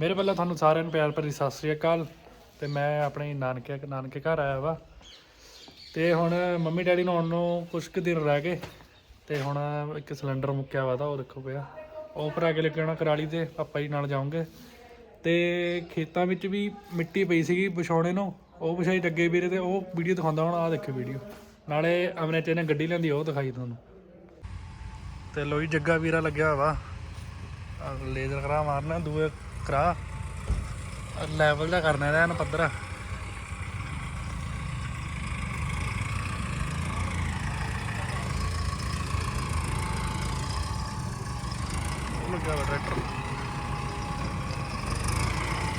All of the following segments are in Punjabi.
ਮੇਰੇ ਵੱਲੋਂ ਤੁਹਾਨੂੰ ਸਾਰਿਆਂ ਨੂੰ ਪਿਆਰ ਭਰੀ ਸਤਿ ਸ੍ਰੀ ਅਕਾਲ ਤੇ ਮੈਂ ਆਪਣੇ ਨਾਨਕੇ ਨਾਨਕੇ ਘਰ ਆਇਆ ਵਾ। ਤੇ ਹੁਣ ਮੰਮੀ ਡੈਡੀ ਨੂੰ ਆਉਣ ਨੂੰ ਕੁਝ ਕੁ ਦਿਨ ਰਹਿ ਗਏ ਤੇ ਹੁਣ ਇੱਕ ਸਿਲੰਡਰ ਮੁੱਕਿਆ ਵਾ ਤਾਂ ਉਹ ਦੇਖੋ ਪਿਆ। ਉਹ ਭਰਾ ਕੇ ਲੈ ਕੇ ਆਉਣਾ ਕਰਾਲੀ ਤੇ ਪਾਪਾ ਜੀ ਨਾਲ ਜਾਉਂਗੇ ਤੇ ਖੇਤਾਂ ਵਿੱਚ ਵੀ ਮਿੱਟੀ ਪਈ ਸੀਗੀ ਵਿਛਾਉਣੇ ਨੂੰ, ਉਹ ਵਿਛਾਈ ਅੱਗੇ ਵੀਰੇ ਤੇ ਉਹ ਵੀਡੀਓ ਦਿਖਾਉਂਦਾ ਹੁਣ, ਆਹ ਦੇਖੋ ਵੀਡੀਓ। ਨਾਲੇ ਅਮਨੇ ਤੇ ਨੇ ਗੱਡੀ ਲੈਂਦੀ ਉਹ ਦਿਖਾਈ ਤੁਹਾਨੂੰ। ਤੇ ਲੋਈ ਜੱਗਾ ਵੀਰਾ ਲੱਗਿਆ ਵਾ। ਲੇਜ਼ਰ ਕਰਾ ਮਾਰਨਾ, ਦੂਏ ਕਰਾ ਲੈਵਲ ਦਾ ਕਰਨਾ ਇਹਦਾ ਇਹਨੂੰ ਪੱਧਰ। ਲੱਗਾ ਵਾ ਟਰੈਕਟਰ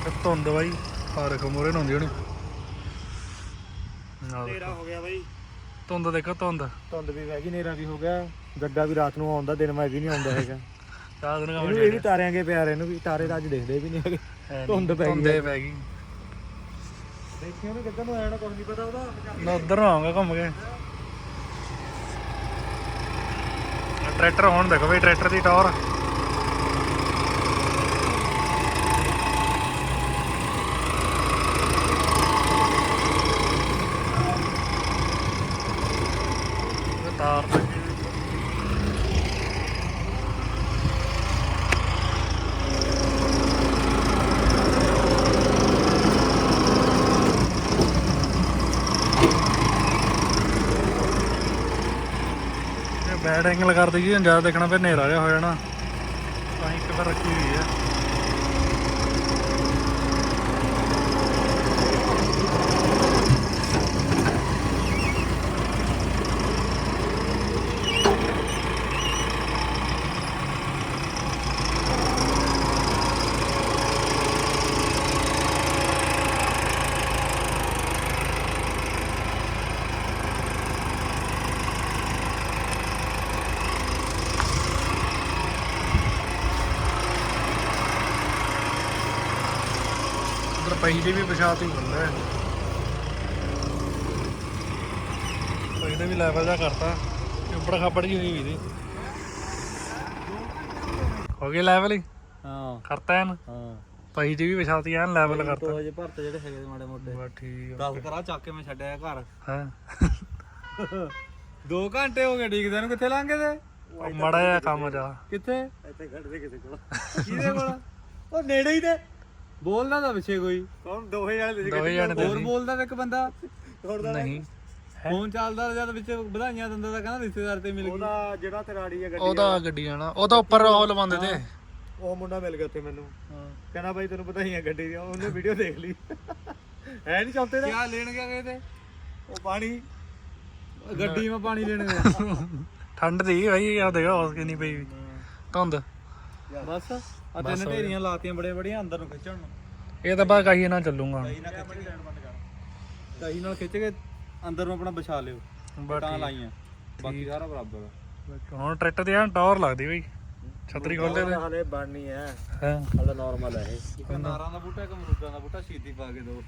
ਤੇ ਧੁੰਦ ਬਾਈ ਰੱਖੋ ਮੋਰੇ ਨੂੰ ਹੁੰਦੀ ਹੋਣੀ ਤੇਰਾ ਹੋ ਗਿਆ ਬਾਈ। ਧੁੰਦ ਦੇਖੋ ਧੁੰਦ। ਧੁੰਦ ਵੀ ਵਹਿ ਗਈ ਨੇਰਾ ਵੀ ਹੋ ਗਿਆ। ਜੱਗਾ ਵੀ ਰਾਤ ਨੂੰ ਆਉਂਦਾ ਦਿਨ ਮੈਂ ਵੀ ਨਹੀਂ ਆਉਂਦਾ ਹੈਗਾ। ਚਾਹ ਦਿਨ ਇਹਨੂੰ ਇਹ ਵੀ ਤਾਰਿਆਂਗੇ ਪਿਆਰ ਇਹਨੂੰ ਵੀ ਤਾਰੇ ਤਾਂ ਅੱਜ ਦੇਖਦੇ ਵੀ ਨਹੀਂ ਹੈਗੇ। ਧੁੰਦ ਪੈ ਗਈ ਧੁੰਦੇ ਪੈ ਗਈ। ਦੇਖੀ ਉਹਨੇ ਕਿੱਧਰ ਨੂੰ ਆਇਆ ਨਾ ਕੁਝ ਨਹੀਂ ਪਤਾ ਉਹਦਾ। ਮੈਂ ਉਧਰ ਨੂੰ ਆਉਂਗਾ ਘੁੰਮ ਕੇ। ਟਰੈਕਟਰ ਹੁਣ ਦੇਖੋ ਬਈ ਟਰੈਕਟਰ ਦੀ ਟਾਵਰ ਇਹ ਤਾਰ ਲੱਗੀ ਹੋਈ। ਇਹ ਬੈਡ ਐਂਗਲ ਕਰ ਦਈਏ ਜ਼ਿਆਦਾ ਦੇਖਣਾ ਫਿਰ ਹਨੇਰਾ ਜਿਹਾ ਹੋ ਜਾਣਾ, ਤਾਂ ਇੱਕ ਵਾਰ ਰੱਖੀ ਹੋਈ ਹੈ ਉਧਰ ਪਈ ਦੀ ਵੀ ਪਛਾਤ ਹੀ। ਹੁੰਦਾ ਹੈ ਇਹਦੇ ਵੀ ਲੈਵਲ ਦਾ ਕਰਤਾ। ਉੱਪਰ ਖਾਪੜ ਜੀ ਹੋਈ ਵੀ ਦੀ। ਹੋ ਗਿਆ ਲੈਵਲ ਹੀ? ਹਾਂ। ਕਰਤਾ ਐਨ ਹਾਂ। ਪਈ ਦੀ ਵੀ ਪਛਾਤੀ ਐਨ ਲੈਵਲ ਕਰਤਾ। ਤੋਂ ਜੇ ਭਰਤ ਜਿਹੜੇ ਹੈਗੇ ਮਾੜੇ ਮੋਟੇ। ਬਸ ਠੀਕ ਆ। 10 ਕਰਾ ਚੱਕ ਕੇ ਮੈਂ ਛੱਡਿਆ ਘਰ। ਹਾਂ? 2 ਘੰਟੇ ਹੋ ਗਏ ਡੀਕਦੇ ਨੂੰ ਕਿੱਥੇ ਲੰਘੇ ਤੇ? ਮੜਾ ਜਿਹਾ ਕੰਮ ਜਾ। ਕਿੱਥੇ? ਇੱਥੇ ਖੜਦੇ ਕਿਸੇ ਕੋਲ। ਕਿਹਦੇ ਕੋਲ? ਉਹ ਨੇੜੇ ਹੀ ਤੇ। ਬੋਲਦਾ ਤਾਂ ਪਿੱਛੇ ਕੋਈ। ਕੌਣ? ਦੋਹੇ ਵਾਲੇ ਜਾਣੇ ਤੇ ਹੋਰ। ਬੋਲਦਾ ਤਾਂ ਇੱਕ ਬੰਦਾ। ਨਹੀਂ। ਫੋਨ ਚੱਲਦਾ ਜਦ ਵਿੱਚ ਵਧਾਈਆਂ ਦਿੰਦਾ ਤਾਂ ਕਹਿੰਦਾ ਰਿਸ਼ਤੇਦਾਰ ਤੇ ਮਿਲ ਗਈ। ਉਹਦਾ ਜਿਹੜਾ ਤੇਰਾੜੀ ਹੈ ਉਹਦਾ ਗੱਡੀ ਆਣਾ ਉਹਦਾ ਉੱਪਰ ਉਹ ਲਵਾਉਂਦੇ ਤੇ। ਉਹ ਮੁੰਡਾ ਮਿਲ ਗਿਆ ਉੱਥੇ ਮੈਨੂੰ। ਕਹਿੰਦਾ ਬਾਈ ਤੈਨੂੰ ਵਧਾਈਆਂ ਗੱਡੀ ਦੀਆਂ। ਉਹਨੇ ਵੀਡੀਓ ਦੇਖ ਲਈ। ਹੈ ਨਹੀਂ ਚੌਥੇ ਦਾ? ਕੀ ਲੈਣ ਗਿਆ ਗਏ ਤੇ ਉਹ ਪਾਣੀ। ਗੱਡੀ ਮੈਂ ਪਾਣੀ ਲੈਣ ਗਿਆ। ਠੰਡ ਦੀ ਭਾਈ ਆ ਦੇਖੋ ਉਸ ਕਿੰਨੀ ਪਈ ਧੁੰਦ। ਬਸ। ਆ ਤਿੰਨ ਢੇਰੀਆਂ ਲਾਤੀਆਂ ਬੜੇ ਬੜੀਆਂ ਅੰਦਰ ਨੂੰ ਖਿੱਚਣ ਨੂੰ। ਇਹ ਤਾਂ ਬਾ ਕਹੀ ਨਾ ਚੱਲੂਗਾ। ਕਹੀ ਨਾਲ ਖਿੱਚ ਕੇ ਕਹੀ ਨਾਲ ਖਿੱਚ ਕੇ ਅੰਦਰ ਨੂੰ ਆਪਣਾ ਵਿਛਾ ਲਿਓ। ਤਾਂ ਲਾਈਆਂ। ਬਾਕੀ ਸਾਰਾ ਬਰਾਬਰ ਆ। ਹੁਣ ਟਰੈਕਟਰ ਦੀ ਐਨ ਟਾਵਰ ਲੱਗਦੀ ਬਈ। ਛਤਰੀ ਖੋਲਦੇ ਤੇ ਹਲੇ ਬਣਨੀ ਹੈ ਹਾਂ? ਹਲੇ ਨਾਰਮਲ ਹੈ ਇਹ। ਇੱਕ ਨਾਰਾਂ ਦਾ ਬੂਟਾ ਇੱਕ ਅਮਰੂਦਾਂ ਦਾ ਬੂਟਾ ਛੀਤੀ ਪਾ ਕੇ ਦੋ।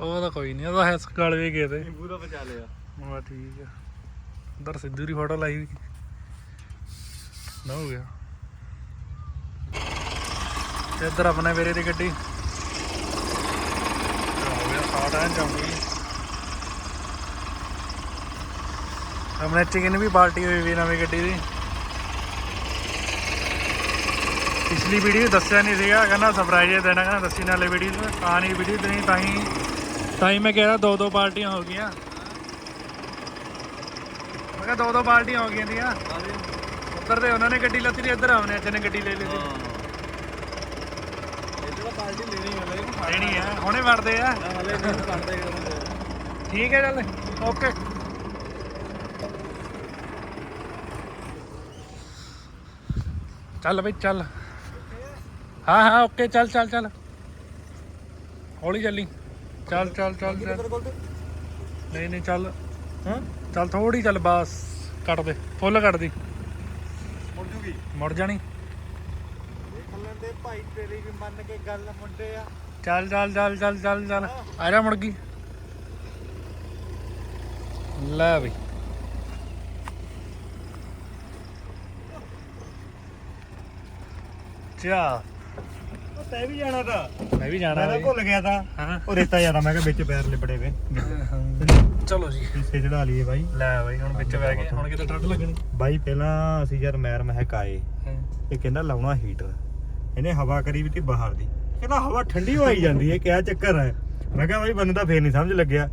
ਉਹ ਤਾਂ ਕੋਈ ਨਹੀਂ ਉਹਦਾ ਹੈਸ ਗਲ ਵੀ ਗਏ ਤੇ। ਨਿੰਬੂ ਦਾ ਬਚਾ ਲਿਆ। ਬਾ ਠੀਕ ਆ। ਉਧਰ ਸਿੱਧੂ ਦੀ ਫੋਟੋ ਲਾਈ ਵੀ ਨਾ ਹੋ ਗਿਆ। ਤੇ ਇੱਧਰ ਆਪਣੇ ਵੀਰੇ ਦੀ ਗੱਡੀ। ਹੋ ਗਿਆ ਸਾਟ ਐਨ ਜਾਊਗੀ। ਆਪਣੇ ਚਿਕਨ ਵੀ ਪਾਰਟੀ ਹੋਈ ਵੀ ਨਵੀਂ ਗੱਡੀ ਦੀ। ਪਿਛਲੀ ਵੀਡੀਓ ਦੱਸਿਆ ਨਹੀਂ ਸੀਗਾ ਕਹਿੰਦਾ ਸਰਪ੍ਰਾਈਜ਼ ਦੇਣਾ ਕਹਿੰਦਾ ਦੱਸੀ ਨਾਲੇ ਵੀਡੀਓ ਤਾਂ ਨਹੀਂ ਵੀਡੀਓ ਦੇਣੀ ਤਾਂ ਹੀ ਤਾਂ ਹੀ ਮੈਂ ਕਹਿ ਰਿਹਾ ਦੋ ਦੋ ਪਾਰਟੀਆਂ ਹੋ ਗਈਆਂ। ਮੈਂ ਕਿਹਾ ਦੋ ਦੋ ਪਾਰਟੀਆਂ ਹੋ ਗਈਆਂ ਦੀਆਂ ਉੱਧਰ ਤੇ ਉਹਨਾਂ ਨੇ ਗੱਡੀ ਲੱਤੀ ਇੱਧਰ ਆਉਣੇ ਅੱਜ ਨੇ ਗੱਡੀ ਲੈ ਲਈ ਸੀ। ਲੈਣੀ ਹੈ ਹੁਣੇ ਵੜਦੇ ਆ। ਠੀਕ ਹੈ ਚੱਲ ਓਕੇ। ਚੱਲ ਬਈ ਚੱਲ। ਹਾਂ ਹਾਂ ਓਕੇ ਚੱਲ ਚੱਲ ਚੱਲ। ਹੌਲੀ ਚੱਲੀ। ਚੱਲ ਚੱਲ ਚੱਲ ਨਹੀਂ ਨਹੀਂ ਚੱਲ। ਹਾਂ? ਚੱਲ ਥੋੜੀ ਚੱਲ ਬਸ। ਕੱਟ ਦੇ। ਫੁੱਲ ਕੱਟ ਦੀ। ਮੁੜ ਜੂਗੀ? ਮੁੜ ਜਾਣੀ। ਲੈਂਦੇ ਭਾਈ ਤੇਰੀ ਵੀ ਮੰਨ ਕੇ ਗੱਲ ਮੁੰਡੇ ਆ। ਚੱਲ ਚੱਲ ਚੱਲ ਚੱਲ ਚੱਲ ਚੱਲ। ਆ ਜਾ ਮੁੜ ਗਈ ਲੈ ਬਈ। ਚਾ ਤੈ ਵੀ ਜਾਣਾ ਤਾਂ। ਮੈਂ ਵੀ ਜਾਣਾ ਮੈਂ ਤਾਂ ਬਈ। ਭੁੱਲ ਗਿਆ ਤਾਂ। ਹਾਂ। ਉਹ ਰੇਤਾ ਜ਼ਿਆਦਾ ਮੈਂ ਕਿਹਾ ਵਿੱਚ ਪੈਰ ਲਿਬੜੇ ਵੇ। ਚਲੋ ਜੀ। ਪਿੱਛੇ ਚੜਾ ਲਈਏ ਬਾਈ। ਲੈ ਬਈ ਹੁਣ ਵਿੱਚ ਬਹਿ ਗਏ ਹੁਣ ਕਿਤੇ ਠੰਡ ਲੱਗਣੀ। ਬਾਈ ਪਹਿਲਾਂ ਅਸੀਂ ਯਾਰ ਮੈਰ ਮਹਿਕ ਆਏ। ਇਹ ਕਹਿੰਦਾ ਲਾਉਣਾ ਹੀਟਰ ਇਹਨੇ ਹਵਾ ਕਰੀ ਵੀ ਤੀ ਬਾਹਰ ਦੀ। ਕਹਿੰਦਾ ਹਵਾ ਠੰਡੀ ਹੋਈ ਜਾਂਦੀ ਹੈ ਕਿਆ ਚੱਕਰ ਹੈ? ਮੈਂ ਕਿਹਾ ਬਾਈ ਬੰਦੇ ਤਾਂ ਫੇਰ ਨਹੀਂ ਸਮਝ ਲੱਗਿਆ।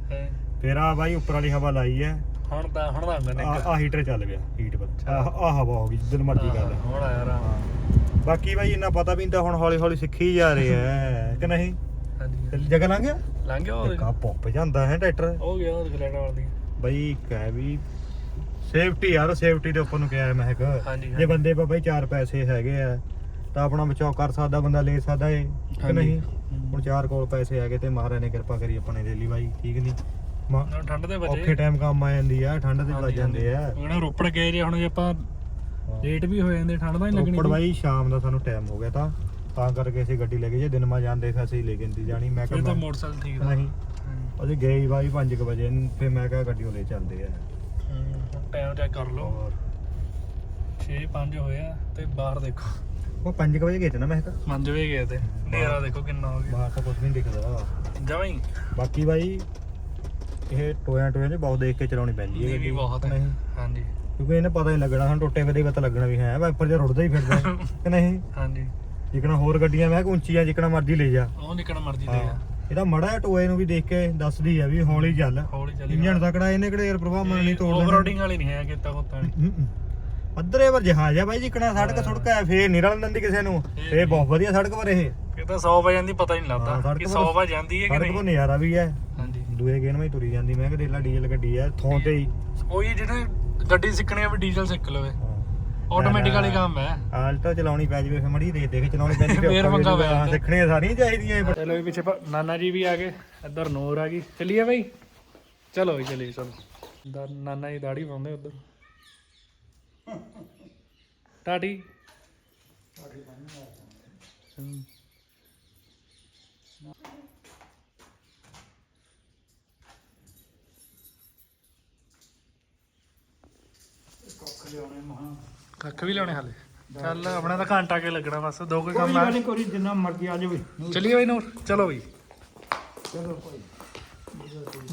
ਫੇਰ ਆ ਬਾਈ ਉੱਪਰ ਵਾਲੀ ਹਵਾ ਲਾਈ ਹੈ। ਹੁਣ ਤਾਂ ਹੁਣ ਤਾਂ ਅੰਦਰ ਆ ਨਿਕਲ ਆ ਹੀਟਰ ਚੱਲ ਗਿਆ ਹੀਟ ਪਰ ਆ ਆ ਹਵਾ ਹੋ ਗਈ ਜਿੱਦਨ ਮਰਜ਼ੀ ਕਰ ਲੈ। ਹੁਣ ਆਇਆ ਰਾਮ ਬਾਕੀ ਬਾਈ ਇੰਨਾ ਪਤਾ ਵੀ ਨਹੀਂ ਤਾਂ ਹੁਣ ਹੌਲੀ ਹੌਲੀ ਸਿੱਖੀ ਜਾ ਰਹੇ ਐ ਕਿ ਨਹੀਂ? ਹਾਂਜੀ ਜਗ੍ਹਾ ਲੰਘ ਗਿਆ? ਲੰਘ ਗਿਆ ਉਹ ਕਾ ਪੰਪ ਜਾਂਦਾ ਹੈ ਟਰੈਕਟਰ। ਹੋ ਗਿਆ ਉਹ ਗਲੈਂਡ ਵਾਲੀ ਬਾਈ ਕਹਿ ਵੀ ਸੇਫਟੀ ਯਾਰ ਸੇਫਟੀ ਦੇ ਉੱਪਰ ਨੂੰ ਕਿਹਾ ਹੈ ਮਹਿਕ। ਹਾਂਜੀ, ਜੇ। ਬੰਦੇ ਪਾ ਬਾਈ ਚਾਰ ਪੈਸੇ ਹੈਗੇ ਆ ਤਾਂ ਆਪਣਾ ਬਚਾਅ ਕਰ ਸਕਦਾ ਬੰਦਾ ਲੈ ਸਕਦਾ ਏ ਕਿ। ਨਹੀਂ? ਹੁਣ ਚਾਰ ਕੋਲ ਪੈਸੇ ਹੈਗੇ ਤੇ ਮਹਾਰਾਜ ਨੇ ਕਿਰਪਾ ਕਰੀ ਆਪਣੇ ਦੇ ਲਈ ਬਾਈ ਠੀਕ ਨਹੀਂ? ਮਾ- ਹੁਣ ਠੰਡ ਦੇ ਔਖੇ ਵਜੇ ਟਾਈਮ ਕੰਮ ਆ ਜਾਂਦੀ ਆ ਠੰਡ ਦੇ ਵੱਜ ਜਾਂਦੇ ਆ। ਉਹਨਾਂ ਰੋਪੜ ਗਏ ਜੇ ਹੁਣ ਜੇ ਆਪਾਂ ਲੇਟ ਵੀ ਹੋ ਜਾਂਦੇ ਠੰਡ ਤਾਂ ਨਹੀਂ ਲੱਗਣੀ ਰੋਪੜ ਬਾਈ ਸ਼ਾਮ ਦਾ ਸਾਨੂੰ ਟਾਈਮ ਹੋ ਗਿਆ ਤਾਂ। ਤਾਂ ਕਰਕੇ ਅਸੀਂ ਗੱਡੀ ਲੈ ਕੇ ਜੇ ਦਿਨ ਮਾ ਜਾਂਦੇ ਫਿਰ ਅਸੀਂ ਲੈ ਕੇ ਨਹੀਂ ਜਾਣੀ ਮੈਂ ਕਿਹਾ ਤਾਂ ਮੋਟਰਸਾਈਕਲ ਠੀਕ ਦਾ। ਨਹੀਂ। ਅਸੀਂ ਗਏ ਹੀ ਬਾਈ 5 ਵਜੇ ਫਿਰ ਮੈਂ ਕਿਹਾ ਗੱਡੀ ਉਹ ਲੈ ਚੱਲਦੇ ਆ। ਟਾਈਮ ਚੈੱਕ ਕਰ ਲਓ। ਹੋਰ। 6 5 ਹੋਇਆ ਤੇ ਬਾਹਰ ਦੇਖੋ। ਉਹ 5 ਵਜੇ ਗਏ ਤੇ ਨਾ ਮੈਂ ਕਿਹਾ ਮੰਜ ਵੀ ਗਏ ਤੇ। ਨੇਰਾ ਦੇਖੋ ਕਿੰਨਾ ਹੋ ਗਿਆ। ਬਾਹਰ ਤਾਂ ਕੁਝ ਨਹੀਂ ਦਿਖਦਾ। ਜਮਾਂ ਹੀ। ਬਾਕੀ ਬਾਈ ਇਹ ਟੋਇਆਂ ਟੋਇਆਂ 'ਚ ਬਹੁਤ ਦੇਖ ਕੇ ਚਲਾਉਣੀ ਪੈਂਦੀ ਹੈ ਇਹ ਵੀ ਗੱਡੀ। ਬਹੁਤ ਹੈ। ਨਹੀਂ। ਹਾਂਜੀ। ਕਿਉਂਕਿ ਇਹਨੇ ਪਤਾ ਨਹੀਂ ਲੱਗਣਾ ਸਾਨੂੰ ਟੁੱਟੇ ਵੇ ਪਤਾ ਲੱਗਣਾ ਵੀ ਹੈ। ਵਾਈਪਰ ਜਿਹਾ ਰੁੜਦਾ ਹੀ ਫਿਰਦਾ। ਹੈ, ਕਿ ਨਹੀਂ? ਹਾਂਜੀ। ਜਿਕਣਾ ਹੋਰ ਗੱਡੀਆਂ ਮੈਂ ਕਿਹਾ ਉੱਚੀਆਂ ਜਿਕਣਾ ਮਰਜ਼ੀ ਲੈ ਜਾ। ਉਹ ਨਿਕਣ ਮਰਜ਼ੀ ਦੇ ਆ ਇਹਦਾ ਮੜਾ ਜਿਹਾ ਟੋਏ ਨੂੰ ਵੀ ਦੇਖ ਕੇ ਦੱਸਦੀ ਆ ਵੀ ਹੌਲੀ ਚੱਲ। ਹੌਲੀ ਚੱਲੀ ਇੰਜਣ ਤਕੜਾ ਇਹਨੇ ਕਿਹੜੇ ਏਅਰ ਪ੍ਰਭਾਵ ਮਨ ਨਹੀਂ ਤੋੜ ਓਵਰਲੋਡਿੰਗ ਵਾਲੀ ਨਹੀਂ ਹੈ ਕਿਤਾ ਕੋਤਾ ਨਹੀਂ ਅੱਧਰੇ ਪਰ ਜਹਾਜ਼ ਆ ਬਾਈ ਜਿਕਣਾ ਸੜਕ ਸੁੜਕ ਹੈ ਫੇਰ ਨਹੀਂ ਰਲਣ ਦਿੰਦੀ ਕਿਸੇ ਨੂੰ। ਇਹ ਬਹੁਤ ਵਧੀਆ ਸੜਕ ਪਰ ਇਹ। ਇਹ ਤਾਂ 100 ਵਜੇ ਜਾਂਦੀ ਪਤਾ ਹੀ ਨਹੀਂ ਲੱਗਦਾ ਕਿ ਪਰ- 100 ਵਜੇ ਜਾਂਦੀ ਹੈ ਕਿ ਸੜਕ ਤੋਂ ਨਹੀਂ। ਨਜ਼ਾਰਾ ਵੀ ਹੈ। ਹਾਂਜੀ। ਦੂਏ ਗੇਨ ਵਿੱਚ ਤੁਰੀ ਜਾਂਦੀ ਮੈਂ ਕਿਹਾ ਦੇਲਾ ਡੀਜ਼ਲ ਗੱਡੀ ਹੈ ਥੋਂ ਤੇ ਹੀ। ਉਹੀ ਜਿਹੜੇ ਗੱਡੀ ਸਿੱਖਣੀ ਆ ਵੀ ਡੀਜ਼ਲ ਸਿੱਖ ਲਵੇ। ਆਟੋਮੈਟਿਕ ਵਾਲੀ ਕੰਮ ਹੈ। ਆਲਟੋ ਚਲਾਉਣੀ ਪੈ ਜਵੇ ਫਿਰ ਮੜੀ ਦੇਖ ਦੇਖ ਚਲਾਉਣੀ ਪੈਂਦੀ ਫੇਰ ਔਖਾ ਵੀ। ਸਿੱਖਣੀਆਂ ਸਾਰੀਆਂ ਚਾਹੀਦੀਆਂ। ਚਲੋ ਵੀ ਪਿੱਛੇ ਨਾਨਾ ਜੀ ਵੀ ਆ ਗਏ। ਇੱਧਰ ਨੂਰ ਆ ਗਈ। ਚਲਿਏ ਬਈ? ਚਲੋ ਵੀ ਚਲਿਏ ਚਲੋ। ਦਾ ਨਾਨਾ ਜੀ ਦਾੜੀ ਪਾਉਂਦੇ ਉੱਧਰ। ਟਾਟੀ ਹਮ। ਕੱਖ ਵੀ ਲਿਆਉਣੇ ਹਾਲੇ। ਚੱਲ ਆਪਣਾ ਤਾਂ ਘੰਟਾ ਕੇ ਲੱਗਣਾ ਬਸ ਦੋ ਕੁ ਕੰਮ ਆ। ਕੋਈ ਜਿੰਨਾ ਮਰਜ਼ੀ ਆ ਜਾਵੇ। ਚਲਿਏ ਬਈ ਨੂਰ ਚਲੋ ਬਈ।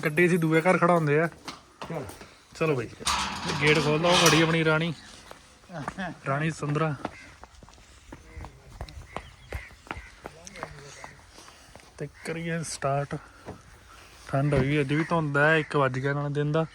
ਗੱਡੀ ਅਸੀਂ ਦੂਏ ਘਰ ਖੜਾਉਂਦੇ ਆ। ਚਲ। ਚਲੋ ਬਈ। ਗੇਟ ਖੋਲਦਾ ਉਹ ਖੜੀ ਆਪਣੀ ਰਾਣੀ। ਰਾਣੀ ਸੁੰਦਰਾ। ਤੇ ਕਰੀਏ ਸਟਾਰਟ ਠੰਡ ਹੋਈ ਅੱਜ ਵੀ ਧੁੰਦ ਹੈ 1 ਵੱਜ ਗਿਆ ਨਾਲ ਦਿਨ ਦਾ।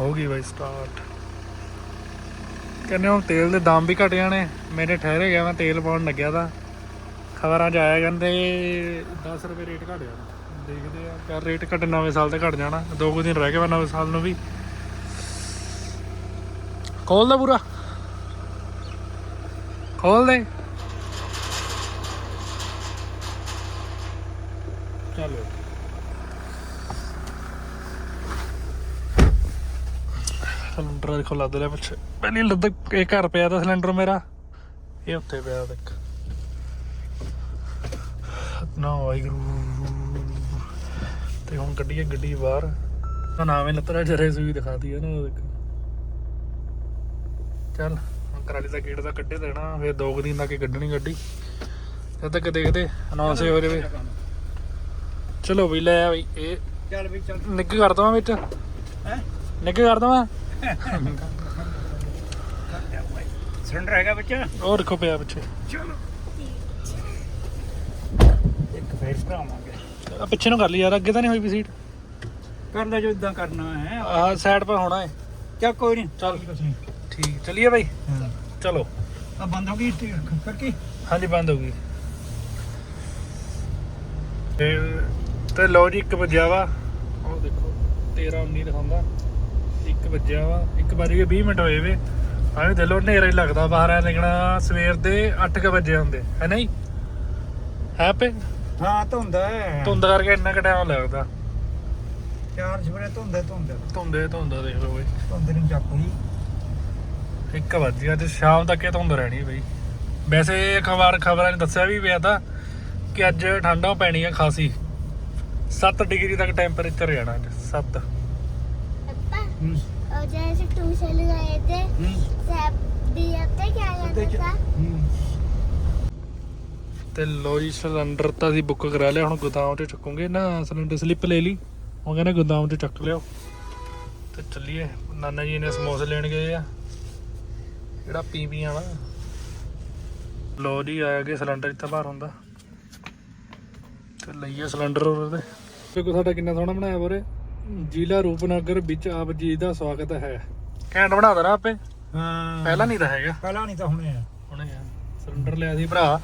ਹੋ ਗਈ ਬਾਈ ਸਟਾਰਟ ਕਹਿੰਦੇ ਹੁਣ ਤੇਲ ਦੇ ਦਾਮ ਵੀ ਘਟ ਜਾਣੇ, ਮੇਰੇ ਠਹਿਰੇ ਗਿਆ ਮੈਂ ਤੇਲ ਪਾਉਣ ਲੱਗਿਆ ਤਾਂ। ਖਬਰਾਂ 'ਚ ਆਇਆ ਕਹਿੰਦੇ 10 ਰੁਪਏ ਰੇਟ ਘਟ ਜਾਣਾ। ਦੇਖਦੇ ਆ ਕਰ ਰੇਟ ਘਟ ਨਵੇਂ ਸਾਲ ਤੇ ਘਟ ਜਾਣਾ, ਦੋ ਕੁ ਦਿਨ ਰਹਿ ਗਏ ਵਾ ਨਵੇਂ ਸਾਲ ਨੂੰ ਵੀ। ਖੋਲ ਦਾ ਪੂਰਾ। ਖੋਲ ਦੇ ਚਲੋ ਸਿਲੰਡਰ ਦੇਖੋ ਲੱਦ ਲਿਆ ਪਿੱਛੇ। ਪਹਿਲੀ ਲੱਦ ਇਹ ਘਰ ਪਿਆ ਤਾਂ ਸਿਲੰਡਰ ਮੇਰਾ। ਇਹ ਉੱਤੇ ਪਿਆ ਦੇਖ ਨਾ ਵਾਹਿਗੁਰੂ। ਤੇ ਹੁਣ ਕੱਢੀਏ ਗੱਡੀ ਬਾਹਰ। ਤਾਂ ਨਾਵੇਂ ਲੱਤਰਾ ਜਰੇ ਸੂਈ ਦਿਖਾਤੀ ਹੈ ਨਾ ਉਹ ਦੇਖ ਚੱਲ ਹੁਣ ਕਰਾਲੀ ਦਾ ਗੇਟ ਦਾ ਕੱਢੇ ਦੇਣਾ ਫਿਰ ਦੋ ਕੁ ਦਿਨ ਤੱਕ ਕੱਢਣੀ ਗੱਡੀ। ਜਦ ਤੱਕ ਦੇਖਦੇ ਅਨਾਉਂਸ ਹੋ ਜਾਵੇ। ਚਲੋ ਵੀ ਲੈ ਆ ਬਈ ਇਹ। ਚੱਲ ਵੀ ਚੱਲ। ਨਿੱਘ ਕਰ ਦਵਾਂ ਵਿੱਚ। ਹੈ? ਨਿੱਘ ਕਰ ਦਵਾਂ? ਸਿਲੰਡਰ ਹੈਗਾ ਬੱਚਾ ਉਹ ਰੱਖੋ ਪਿਆ ਪਿੱਛੇ। ਚਲੋ। ਇੱਕ ਫੇਰ ਭਰਾਵਾਂਗੇ। ਆ ਪਿੱਛੇ ਨੂੰ ਕਰ ਲਈ ਯਾਰ ਅੱਗੇ ਤਾਂ ਨਹੀਂ ਹੋਈ ਵੀ ਸੀਟ ਕਰ ਲੈ ਜੋ ਇਦਾਂ ਕਰਨਾ ਹੈ। ਆਹ ਸਾਈਡ 'ਪਰ ਹੋਣਾ ਹੈ ਚੱਲ ਕੋਈ ਨਹੀਂ ਚੱਲ। ਠੀਕ ਚਲਿਏ ਬਾਈ। ਚਲੋ। ਆ ਬੰਦ ਹੋ ਗਈ ਫਿਰ ਕੀ ਹਾਂਜੀ ਬੰਦ ਹੋ ਗਈ। ਤੇ ਤੇ ਲਓ ਜੀ 1 ਵਜਿਆ ਵਾ। ਉਹ ਦੇਖੋ 13 19 ਦਿਖਾਉਂਦਾ। ਇੱਕ ਵੱਜਿਆ ਵਾ ਇੱਕ ਵੱਜ ਕੇ 20 ਮਿੰਟ ਹੋਏ ਵੇ। ਆਵੇਂ ਦੇ ਅੱਜ ਸ਼ਾਮ ਤੱਕ ਧੁੰਦ ਰਹਿਣੀ ਵੈਸੇ ਖਬਰਾਂ ਨੇ ਦੱਸਿਆ ਵੀ ਪਿਆ ਤਾਂ ਕਿ ਅੱਜ ਠੰਡਾ ਪੈਣੀ ਖਾਸੀ। 7 ਡਿਗਰੀ ਤੱਕ ਟੈਂਪਰੇਚਰ ਜਾਣਾ ਅੱਜ जैसे ट्यूशन गए थे सब दिया था क्या ਤੇ जाता था ਤੇ ਲੋ ਜੀ ਸਿਲੰਡਰ ਤਾਂ ਅਸੀਂ ਬੁੱਕ ਕਰਾ ਲਿਆ ਹੁਣ ਗੋਦਾਮ 'ਚ ਚੱਕੂਗੇ ਨਾ ਸਿਲੰਡਰ ਸਲਿੱਪ ਲੈ ਲਈ ਉਹ ਕਹਿੰਦੇ ਗੋਦਾਮ 'ਚ ਚੱਕ ਲਿਓ ਤੇ ਚੱਲੀਏ ਨਾਨਾ ਜੀ ਨੇ ਸਮੋਸੇ ਲੈਣ ਗਏ ਆ ਜਿਹੜਾ ਪੀਵੀ ਆਣਾ ਲੋ ਜੀ ਆਇਆ ਕਿ ਸਿਲੰਡਰ ਇੱਥੇ ਬਾਹਰ ਹੁੰਦਾ ਤੇ ਲਈਏ ਸਿਲੰਡਰ ਉਹਦੇ ਦੇਖੋ ਸਾਡਾ ਕਿੰਨਾ ਸੋਹਣਾ ਬਣਾਇਆ ਬੋਰੇ ਜ਼ਿਲ੍ਹਾ ਰੂਪਨਗਰ ਵਿੱਚ ਆਪ ਜੀ ਦਾ ਸਵਾਗਤ ਹੈ। ਘੈਂਟ ਬਣਾ ਦੇਣਾ ਆਪੇ। ਹਾਂ। ਪਹਿਲਾਂ ਨਹੀਂ ਤਾਂ ਹੈਗਾ। ਪਹਿਲਾਂ ਨਹੀਂ ਤਾਂ ਹੁਣੇ ਆ। ਹੁਣੇ ਆ। ਸਿਲੰਡਰ ਲਿਆ ਸੀ ਭਰਾ।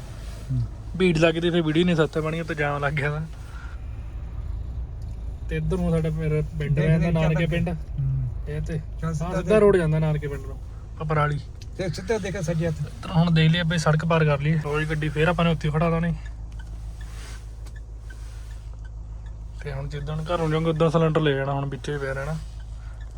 ਭੀੜ ਲੱਗਦੀ ਫੇ ਵੀਡੀਓ ਨਹੀਂ ਸੱਤੇ ਬਣੀ ਉੱਤੇ ਜਾਮ ਲੱਗ ਗਿਆ ਤਾਂ ਤੇ ਇੱਧਰ ਨੂੰ ਸਾਡਾ ਮੇਰਾ ਪਿੰਡ ਰਹਿੰਦਾ ਨਾਨਕੇ ਪਿੰਡ। ਇਹ ਤੇ ਚੱਲ ਹਾਂ ਸਿੱਧਾ ਰੋਡ ਜਾਂਦਾ ਨਾਨਕੇ ਪਿੰਡ ਨੂੰ ਪਪਰਾਲੀ। ਤੇ ਸਿੱਧਾ ਦੇਖਿਆ ਸੱਜੇ ਹੱਥ। ਹੁਣ ਦੇਖ ਲਈ ਬਈ ਸੜਕ ਪਾਰ ਕਰ ਲਈ ਰੋਜ਼ ਗੱਡੀ ਫੇਰ ਆਪਾਂ ਨੇ ਉੱਥੇ ਖੜਾ ਦੇਣੀ ਤੇ ਹੁਣ ਜਿੱਦਣ ਘਰੋਂ ਜਾਵਾਂਗੇ ਉਦੋਂ ਸਿਲੰਡਰ ਲੈ ਜਾਣਾ ਹੁਣ ਵਿੱਚੇ ਪਿਆ ਰਹਿਣਾ।